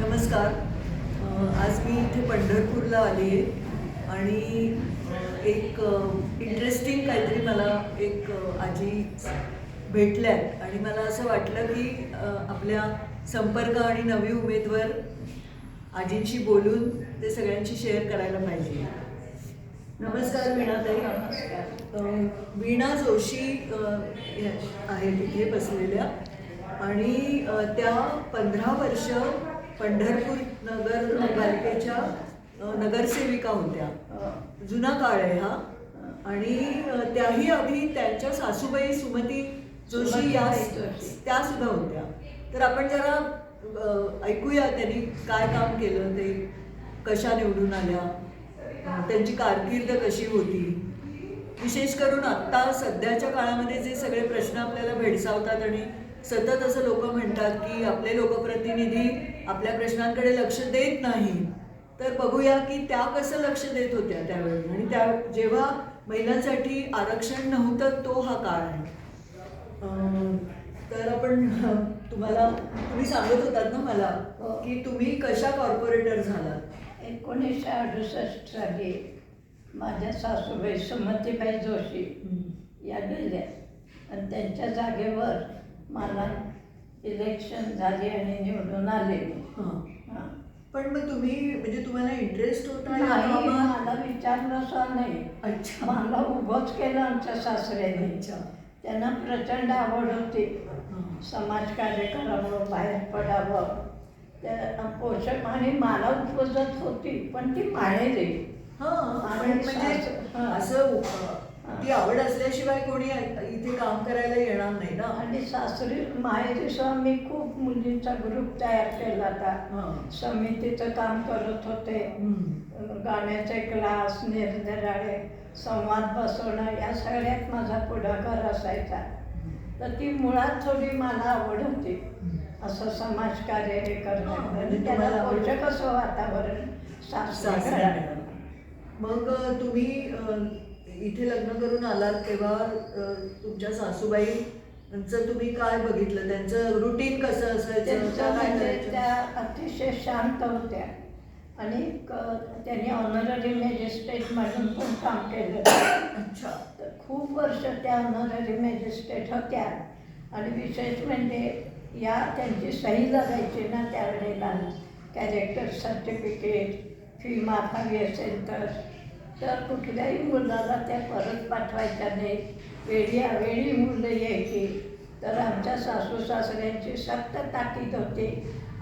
नमस्कार. आज मी इथे पंढरपूरला आली आहे आणि एक इंटरेस्टिंग काहीतरी मला एक आजी भेटल्या आणि मला असं वाटलं की आपल्या संपर्क आणि नवी उमेदवार आजींशी बोलून ते सगळ्यांशी शेअर करायला पाहिजे. नमस्कार वीणाताई. वीणा जोशी आहे तिथे आहेत बसलेल्या आणि त्या पंधरा वर्ष पंढरपूर नगर पालिकेच्या नगरसेविका होत्या. जुना काळ आहे हा. आणि त्याही आधी त्यांच्या सासूबाई सुमती जोशी या. त्या सुद्धा होत्या. तर आपण जरा ऐकूया त्यांनी काय काम केलं ते कशा निवडून आल्या त्यांची कारकीर्द कशी होती. विशेष करून आत्ता सध्याच्या काळामध्ये जे सगळे प्रश्न आपल्याला भेडसावतात आणि सतत असं लोक म्हणतात की आपले लोकप्रतिनिधी आपल्या प्रश्नांकडे लक्ष देत नाही. तर बघूया की त्या कसं लक्ष देत होत्या त्यावेळी. आणि त्या जेव्हा महिलांसाठी आरक्षण नव्हतं तो हा काळ आहे. तर आपण तुम्हाला तुम्ही सांगत होतात ना मला हो. की तुम्ही कशा कॉर्पोरेटर झालात? एकोणीसशे अडुसष्ट साली माझ्या सासूबाई सुमतीबाई जोशी या गेल्या. आणि त्यांच्या जागेवर मला इलेक्शन झाले आणि निवडून आले. हां हां. पण मग तुम्ही म्हणजे तुम्हाला इंटरेस्ट होता या नाही कामात? मला विचारलं सुद्धा नाही अच्छा मला उभंच केलं आमच्या सासऱ्याने अच्छा त्यांना प्रचंड आवड होती हां. समाजकार्य करावं बाहेर पडावं त्या पोषक आणि मला उपजत होती पण ती माहेरी हां, आणि पण म्हणजे सासू- हां. असं अं, ती आवड असल्याशिवाय कोणी इथे काम करायला येणार नाही ना? आणि सासरी माहेरी सुद्धा मी खूप मुलींचा ग्रुप तयार केला होता. हां. समितीचं काम करत होते. गाण्याचे क्लास निरनिराळे संवाद बसवणं या सगळ्यात माझा पुढाकार असायचा. तर ती मुळात थोडी मला आवड होती. असं समाजकार्य हे हां, करणं म्हणजे आणि त्याला आवड- पोषक असं वातावरण? सासरी सासरी घरात. मिळालं. मग अ, तुम्ही अ, इथे लग्न करून आलात तेव्हा तुमच्या सासूबाईंचं तुम्ही काय बघितलं? त्यांचं रुटीन कसं असायचं? त्या म्हणजे? त्या अतिशय शांत होत्या. आणि त्यांनी ऑनररी मॅजिस्ट्रेट म्हणून पण काम केलं. अच्छा. तर खूप वर्ष त्या ऑनररी मॅजिस्ट्रेट होत्या. आणि विशेष म्हणजे या त्यांची सही लागायची ना त्यावेळेला कॅरेक्टर सर्टिफिकेट फी माफ हवी असेल तर. तर कुठल्याही मुलाला त्या परत पाठवायच्या नाही. वेळी अवेळी मुलं यायची. तर आमच्या सासू सासऱ्यांची सक्त ताकीद होते.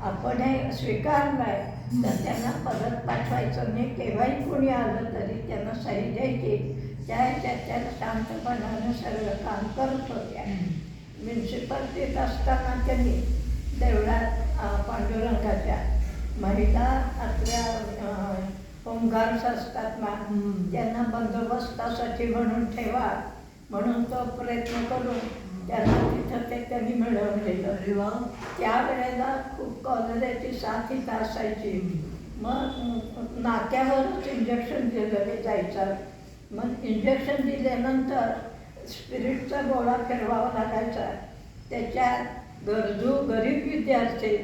आपण हे स्वीकारलं तर त्यांना परत पाठवायचं नाही. केव्हाही कोणी आलं तरी त्यांना सही द्यायची. त्या त्याच्या शांतपणानं सगळं काम करत होत्या. म्युन्सिपाल्टीत असताना त्यांनी देवळात पांडुरंगाच्या महिला आपल्या होमगार्ड्स असतात ना. त्यांना बंदोबस्तासाठी म्हणून ठेवा. म्हणून तो प्रयत्न करून त्यांना तिथं ते त्यांनी मिळवलेलं. त्यावेळेला खूप कॉलऱ्याची साथ इथं असायची. मग नाक्यावरच इंजेक्शन दिलं जायचं. मग इंजेक्शन दिल्यानंतर स्पिरिटचा गोळा फिरवावा लागायचा. त्याच्यात गरजू गरीब विद्यार्थी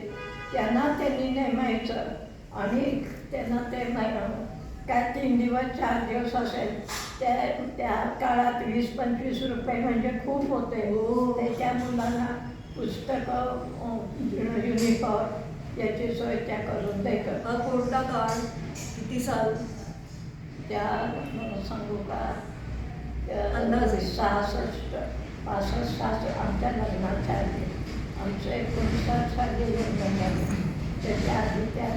त्यांना त्यांनी नेमायचं. आणि त्यांना ते मै- काय तीन दिवस चार दिवस असेल त्या त्या काळात वीस पंचवीस रुपये म्हणजे खूप होते. हो. त्याच्या मुलांना पुस्तकं युनिफॉर्म याची सोय त्या करून हा कोणता काळ? किती साल? त्या सांगू का? अंदाजे. सहासष्ट पासष्ट सहासष्ट आमच्या लग्नाच्या आधी आमचं एकोणसाठ साली लग्न झालं. त्याच्या आधी त्या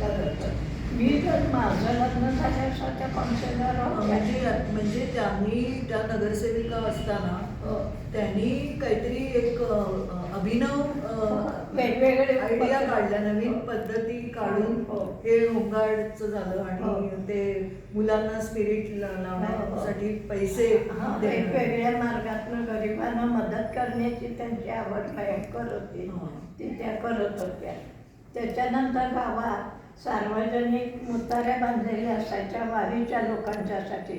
करत. मी तर माझं लग्न झाल्याचं त्या कॉन्सेलर म्हणजे म्हणजे त्यांनी त्या नगरसेविका असताना हो. त्यांनी काहीतरी एक अभिनव वेगवेगळे आयडिया. काढल्या नवीन पद्धती काढून हो. हे होमगार्डचं झालं हो. आणि ते मुलांना स्पिरिट लावण्यासाठी पैसे हा. वेगवेगळ्या मार्गातून गरिबांना मदत करण्याची त्यांची आवड भयंकर होती हा. ती त्या करत होत्या त्याच्यानंतर गावात सार्वजनिक मुताऱ्या बांधलेल्या असायच्या वारीच्या लोकांच्यासाठी.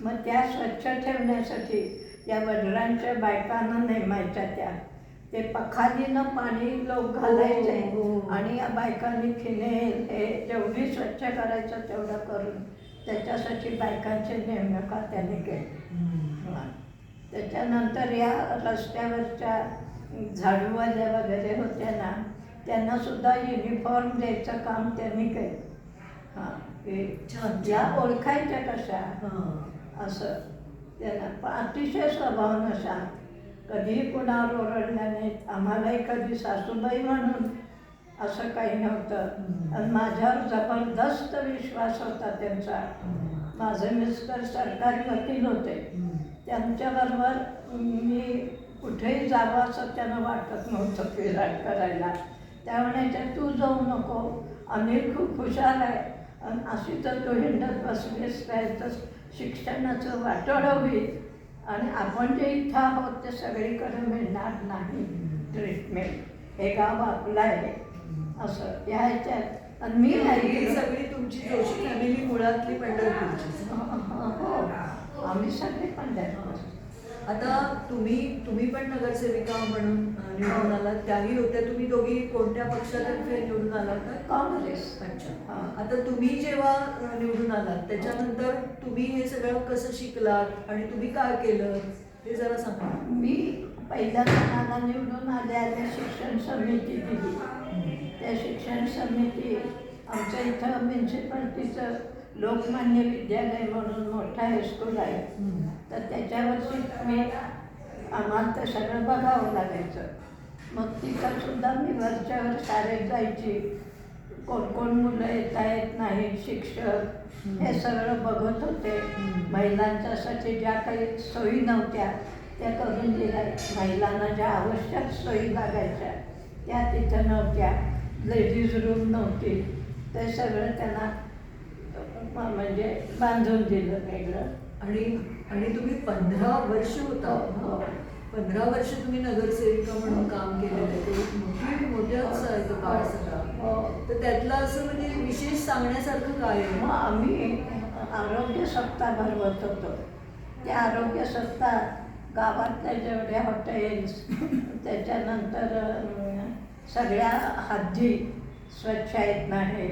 मग त्या स्वच्छ ठेवण्यासाठी या वडिलांच्या बायकांना नेमायच्या त्या ते पखालीनं पाणी लोक घालायचे हो, हो. आणि या बायकांनी फिनेल हे जेवढी स्वच्छ करायचं तेवढं करून त्याच्यासाठी बायकांची नेमणुका त्यांनी केली हा. त्याच्यानंतर या रस्त्यावरच्या झाडूवाल्या वगैरे होत्या ना त्यांना सुद्धा युनिफॉर्म द्यायचं काम त्यांनी केलं हां की छान या छान. ओळखायच्या कशा हां. असं त्यांना अतिशय स्वभावनं शांत कधीही कुणावर ओरडल्या नाहीत आम्हालाही कधी सासूबाई म्हणून असं काही नव्हतं. आणि माझ्यावर जबरदस्त विश्वास होता त्यांचा माझे मिस्टर सरकारी वकील होते. त्यांच्याबरोबर मी कुठेही जावं असं त्यांना वाटत नव्हतं फिराट करायला त्या म्हणायच्या तू जाऊ नको. अनिल खूप हुशार आहे. आणि अशी तर तू हिंडत बसलीस काय तर शिक्षणाचं वाटोळं होईल. आणि आपण जे इथं आहोत ते सगळीकडे मिळणार नाही. ट्रीटमेंट. हे गाव आपलं आहे. असं. या ह्याच्यात. आणि मी ही ऐकलं सगळी तुमची जोशी फॅमिली मुळातली पंढरपूरची हो. आम्ही सगळे पंढरपूर. आता तुम्ही तुम्ही पण नगरसेविका म्हणून निवडून आलात. त्याही होत्या तुम्ही दोघी कोणत्या पक्षातर्फे निवडून आलात? का? काँग्रेस. अच्छा. आता तुम्ही जेव्हा निवडून आलात त्याच्यानंतर तुम्ही हे सगळं कसं शिकलात आणि तुम्ही काय केलं? हे जरा सांगा. मी पहिल्यांदा मला निवडून आले आले शिक्षण समिती दिली. त्या शिक्षण समिती आमच्या इथं म्युन्सिपाल्टीचं लोकमान्य विद्यालय म्हणून मोठं हायस्कूल आहे. तर त्याच्यावरती मी आम्हाला ते सगळं बघावं लागायचं. मग तिथं सुद्धा मी वरच्यावर शाळेत जायची. कोण कोण मुलं येत आहेत नाही शिक्षक हे सगळं बघत होते. महिलांच्यासाठी ज्या काही सोयी नव्हत्या त्या करून दिल्या. महिलांना ज्या आवश्यक सोयी लागायच्या त्या तिथं नव्हत्या. लेडीज रूम नव्हती. ते सगळं त्यांना म्हणजे बांधून दिलं वेगळं. आणि आणि तुम्ही पंधरा वर्ष होता. हो, हो. पंधरा वर्ष तुम्ही नगरसेविका म्हणून काम केलेलं आहे. मोठी मोठ्याच आहे तो काळ सगळा. हो. तर त्यातलं असं म्हणजे विशेष सांगण्यासारखं काय आहे? मग आम्ही आरोग्य सप्ताह भरवत होतो. त्या आरोग्य सप्ताह गावातल्या जेवढ्या हॉटेल्स त्याच्यानंतर सगळ्या हद्दी स्वच्छ आहेत नाही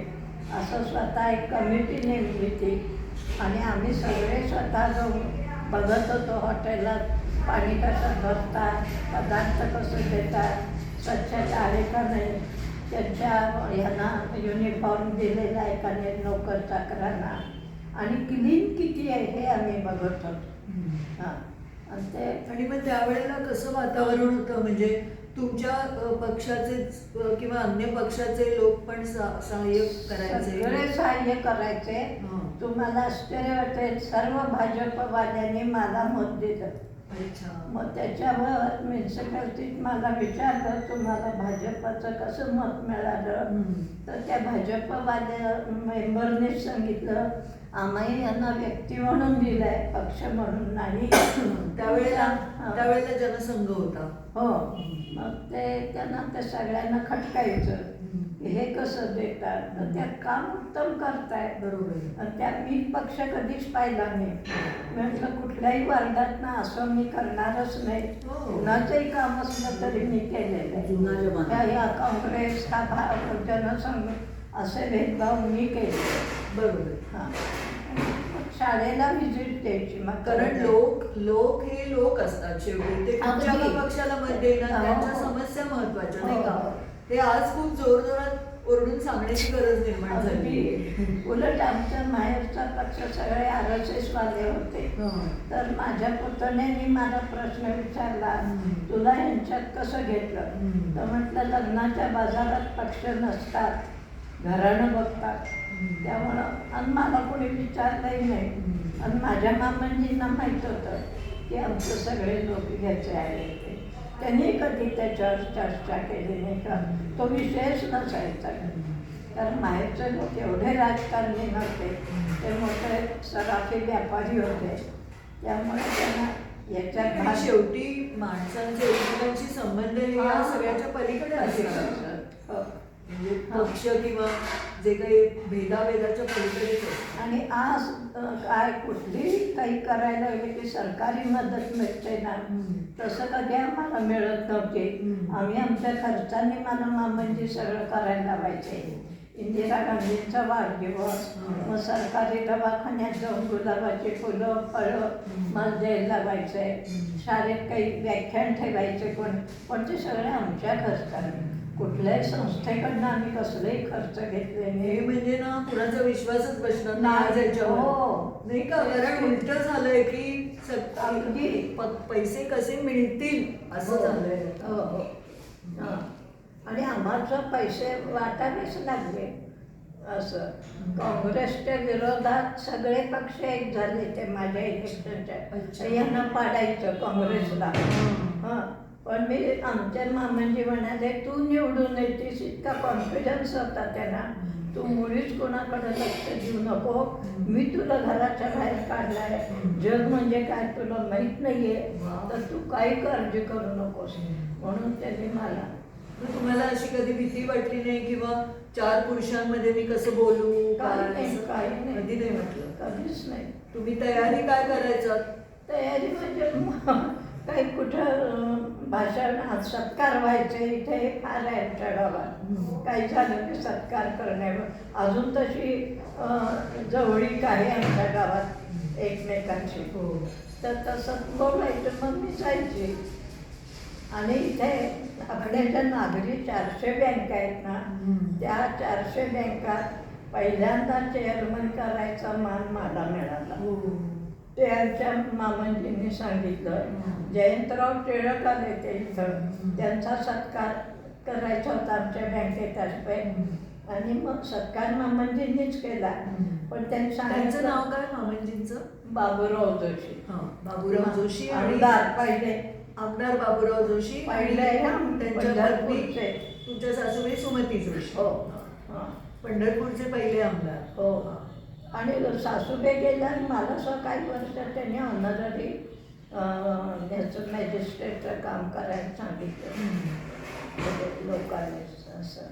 असं स्वतः एक कमिटी नेमली ती आणि आम्ही सगळे स्वतः जाऊन बघत होतो हॉटेलात पाणी कसं भरतात पदार्थ कसं देतात स्वच्छता आहे का नाही. त्यांच्या ह्यांना युनिफॉर्म दिलेला आहे का नाही नोकर चाकरांना. आणि क्लीन किती आहे हे आम्ही बघत होतो. हां. आणि ते आणि मग त्यावेळेला कसं वातावरण होतं? म्हणजे तुमच्या पक्षाचे किंवा अन्य पक्षाचे लोक पण सहाय्य करायचे? सगळे सहाय्य करायचे. तुम्हाला आश्चर्य वाटेल सर्व भाजपवाल्यांनी मला मत दिलं. अच्छा. मग त्याच्यावर म्युन्सिपाल्टीत मला विचारलं तुम्हाला भाजपचं कसं मत मिळालं. तर त्या भाजपवाल्या मेंबरने सांगितलं आम्ही यांना व्यक्ती म्हणून दिलंय पक्ष म्हणून नाही. त्यावेळेला. त्यावेळेला जनसंघ होता. हो. मग ते त्यांना ते सगळ्यांना खटकायचं. हे कसं देतात? तर त्यात काम उत्तम करताय बरोबर. आहे. आणि त्या मी पक्ष कधीच पाहिला नाही. म्हटलं कुठल्याही वर्गात ना असं मी करणारच नाही. हो. कुणाचंही काम असलं तरी मी केलेलं आहे. त्या या काँग्रेस हा जनसंघ असे भेदभाव मी केले. बरोबर. हां. शाळेला व्हिजिट द्यायची मग कारण लोक लोक हे लोक असतात शेवटी ते कुठच्या पक्षाला मत देणार हो. त्यांच्या समस्या महत्त्वाच्या नाही हो. का ते आज खूप जोरजोरात ओरडून सांगण्याची गरज निर्माण झाली उलट आमच्या माहेरचा पक्ष सगळे आर एस एस वाले होते हं. तर माझ्या पुतण्याने मला प्रश्न विचारला. तुला यांच्यात कसं घेतलं. तर म्हटलं लग्नाच्या बाजारात पक्ष नसतात घरानं बघतात. त्यामुळं आणि मला कोणी विचारलंही नाही. आणि माझ्या मामांजींना माहीत होतं की आमचं सगळे लोक घ्यायचे आहे ते त्यांनी कधी त्याच्यावर चर्चा केली नाही का? तो विषयच नसायचा. कारण माहेरचे लोक एवढे राजकारणी नव्हते. ते मोठे सराफी व्यापारी होते. त्यामुळे त्यांना याच्यात शेवटी माणसांचे एकमेकांशी संबंध या. सगळ्याच्या पलीकडे हो. म्हणजे पक्ष किंवा जे काही भेदाभेदाच्या पलीकडेच असतं. आणि आज अ, काय कुठलीही काही करायला गेले की सरकारी मदत मिळते ना. तसं कधी आम्हाला मिळत नव्हते हम्म. आम्ही आमच्या खर्चाने मला मामांजी सगळं करायला लावायचे इंदिरा गांधींचा वाढदिवस हम्म. मग सरकारी दवाखान्यात जाऊन गुलाबाची फुलं फळं हम्म. मला द्यायला लावायचे हम्म. शाळेत काही व्याख्यान ठेवायचे कोण पण ते सगळे आमच्या खर्चाने कुठल्याही संस्थेकडनं आम्ही कसलेही खर्च घेतले हे नाही म्हणजे ना कुणाचा विश्वासच बसणार नाही आज. याच्यावर हो. नाही का कारण उलट झालंय की अगदी. प- पैसे कसे मिळतील असं झालंय हो हो हां. आणि आम्हाला पैसे वाटावेच लागले असं काँग्रेसच्या विरोधात सगळे पक्ष एक झाले ते माझ्या इलेक्शनच्या अच्छा. यांना पाडायचं काँग्रेसला हं. पण मी आमच्या मामांजी म्हणाले तू निवडून येतेस इतका कॉन्फिडन्स होता त्यांना तू मुळीच कोणाकडे लक्ष देऊ नको. मी तुला घराच्या बाहेर काढलाय. जग म्हणजे काय तुला माहीत नाहीये. तर तू काही काळजी करू नकोस. म्हणून त्यांनी मला तुम्हाला अशी कधी भीती वाटली नाही किंवा चार पुरुषांमध्ये मी कसं बोलू काही काय कधी नाही म्हटलं? कधीच नाही. तुम्ही तयारी काय करायचं? तयारी म्हणजे काही कुठं भाषण हा सत्कार व्हायचे इथे फार आहे आमच्या गावात काही झालं की सत्कार करण्यावर अजून तशी जवळीक आहे आमच्या गावात एकमेकांची. हो. तर तसं बोलायचं मग मी जायची. आणि इथे आपल्या ज्या नागरी चारशे बँका आहेत ना. त्या चारशे बँकात पहिल्यांदा चेअरमन करायचा मान मला मिळाला. हो. ते आमच्या मामांजींनी सांगितलं. जयंतराव टिळक आले ते इथं. त्यांचा सत्कार करायचा होता आमच्या बँकेतर्फे आणि मग सत्कार मामांजींनीच केला. पण त्यांनी त्यांचं सांगितलं नाव काय मामांजींचं? बाबूराव जोशी. हा बाबूराव जोशी आणि आमदार पहिले. आमदार बाबूराव जोशी पहिले त्यांच्या. तुमच्या सासूबाई सुमती जोशी. हां. पंढरपूरचे पहिले आमदार. हो. आणि सासूबे गेल्या आणि मला असं काही वर्ष त्यांनी ऑनररी याचं मॅजिस्ट्रेटचं काम करायला सांगितलं. म्हणजे लोकांनी असं.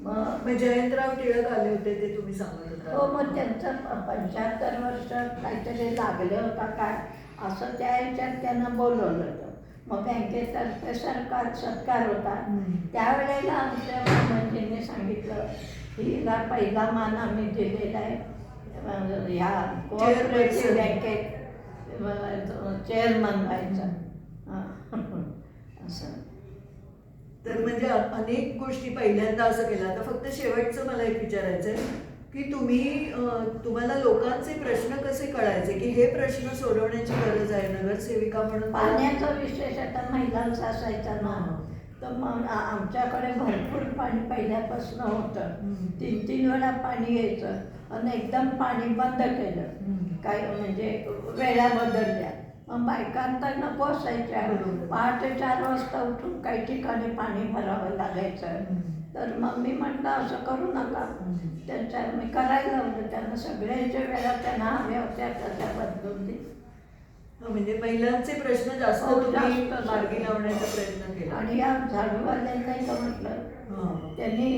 मग जयंतराव टिळक आले होते ते तुम्ही सांगत होता. हो मग त्यांचं पंच्याहत्तर वर्ष काहीतरी लागलं होता काय असं त्या ह्याच्यात त्यांना बोलवलं होतं. मग बँकेतर्फे सरकार सत्कार होता. त्यावेळेला आमच्या मामांजींनी सांगितलं हिला पहिला मान आम्ही दिलेला आहे. ह्या कोऑपरेटिव्ह बँकेत चेअरमन व्हायचं हां. असं तर म्हणजे अनेक गोष्टी पहिल्यांदा असं केलं. आता फक्त शेवटचं मला एक विचारायचं आहे की तुम्ही तुम्हाला लोकांचे प्रश्न कसे कळायचे? की हे प्रश्न सोडवण्याची गरज आहे नगरसेविका म्हणून? पाण्याचा विशेष आता महिलांचा असायचा ना. तर मग आमच्याकडे भरपूर पाणी पहिल्यापासून होतं. तीन तीन वेळा पाणी यायचं आणि एकदम पाणी बंद केलं. काय म्हणजे वेळा बदलल्या मग बायकांना नको असायच्या. पहाटे चार वाजता उठून काही ठिकाणी पाणी भरावं लागायचं. तर मग मी म्हटलं असं करू नका. त्यांच्या मी करायला लावलं त्यांना सगळ्यांच्या वेळा त्यांना हव्या होत्या त्या बदलून म्हणजे महिलांचे प्रश्न जास्त हो, तुम्ही जास्त. मार्गी लावण्याचा प्रयत्न केला आणि या झाडूवाल्यांनाही तर म्हटलं हा. त्यांनी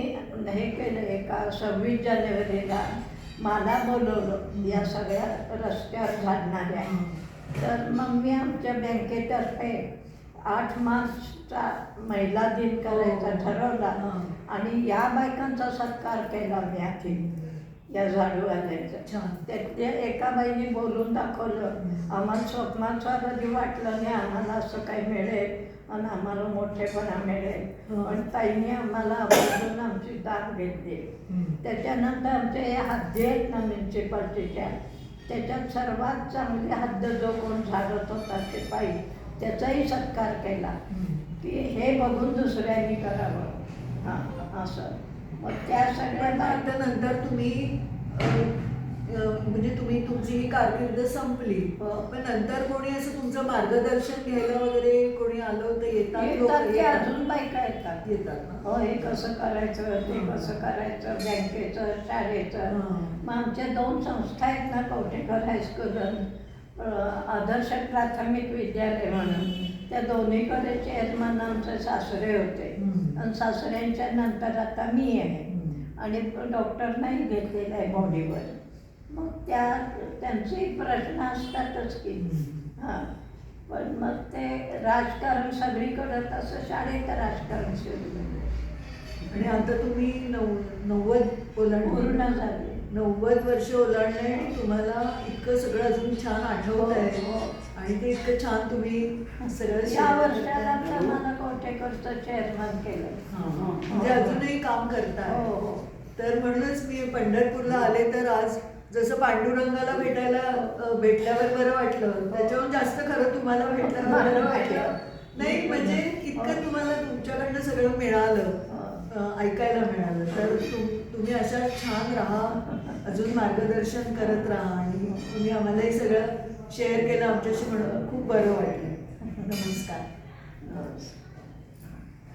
हे केलं एका सव्वीस जानेवारीला मला बोलवलं या सगळ्या रस्त्यावर झाडणाऱ्या तर मग मी आमच्या बँकेतर्फे आठ मार्चचा महिला दिन करायचा हो. ठरवला हां. आणि या बायकांचा सत्कार केला मी आधी या छान. त्यातल्या एका बाईने बोलून दाखवलं. आम्हाला स्वप्नाचा कधी वाटलं नाही आम्हाला असं काही मिळेल आणि आम्हाला मोठेपणा मिळेल. हं. पण ताईने आम्हाला आवर्जून आमची दाद घेतली. त्याच्यानंतर आमच्या या हद्दी आहेत ना म्युन्सिपाल्टीच्या त्याच्यात सर्वात चांगली हद्द जो कोण झाडत होता ते पायी त्याचाही सत्कार केला. की हे बघून दुसऱ्यांनी करावं. हां असं. मग त्या आता नंतर तुम्ही म्हणजे तुम्ही तुमची ही कारकीर्द संपली. पण नंतर कोणी असं तुमचं मार्गदर्शन घ्यायला वगैरे कोणी आलं होतं? येतात अजून बायका येतात. येतात? हो हे कसं करायचं ते कसं करायचं बँकेचं शाळेचं. मग आमच्या दोन संस्था आहेत ना कवटेकर हायस्कूल आदर्श प्राथमिक विद्यालय म्हणून. त्या दोन्हीकडे चेअरमन आमचे सासरे होते. सासऱ्यांच्या नंतर आता मी आहे. आणि डॉक्टर नाही घेतलेलं आहे बॉडीवर मग त्या त्यांचे प्रश्न असतातच की. हां. पण मग ते राजकारण सगळीकडं तसं शाळेत राजकारण सुरू झालं आणि आता तुम्ही नव नव्वद पूर्ण ओलांडले झाले. नव्वद वर्ष ओलांडले. आणि तुम्हाला इतकं सगळं अजून छान आठवत आहे हो, हो. आणि ते इतकं छान तुम्ही सगळं या वर्षाला चेअरमन केलं. हा, हा. म्हणजे अजूनही काम करताय. हो हो. तर म्हणूनच मी पंढरपूरला आले तर आज जसं पांडुरंगाला भेटायला अ, भेटल्यावर बरं वाटलं. त्याच्याहून जास्त खरं तुम्हाला भेटल्यावर बरं वाटलं. नाही म्हणजे इतकं तुम्हाला तुमच्याकडनं सगळं मिळालं. अ, ऐकायला मिळालं. तर तुम तुम्ही अशा छान राहा. अजून मार्गदर्शन करत राहा आणि तुम्ही आम्हालाही सगळं शेअर केलं. आमच्याशी म्हणून खूप बरं वाटलं. नमस्कार. हो.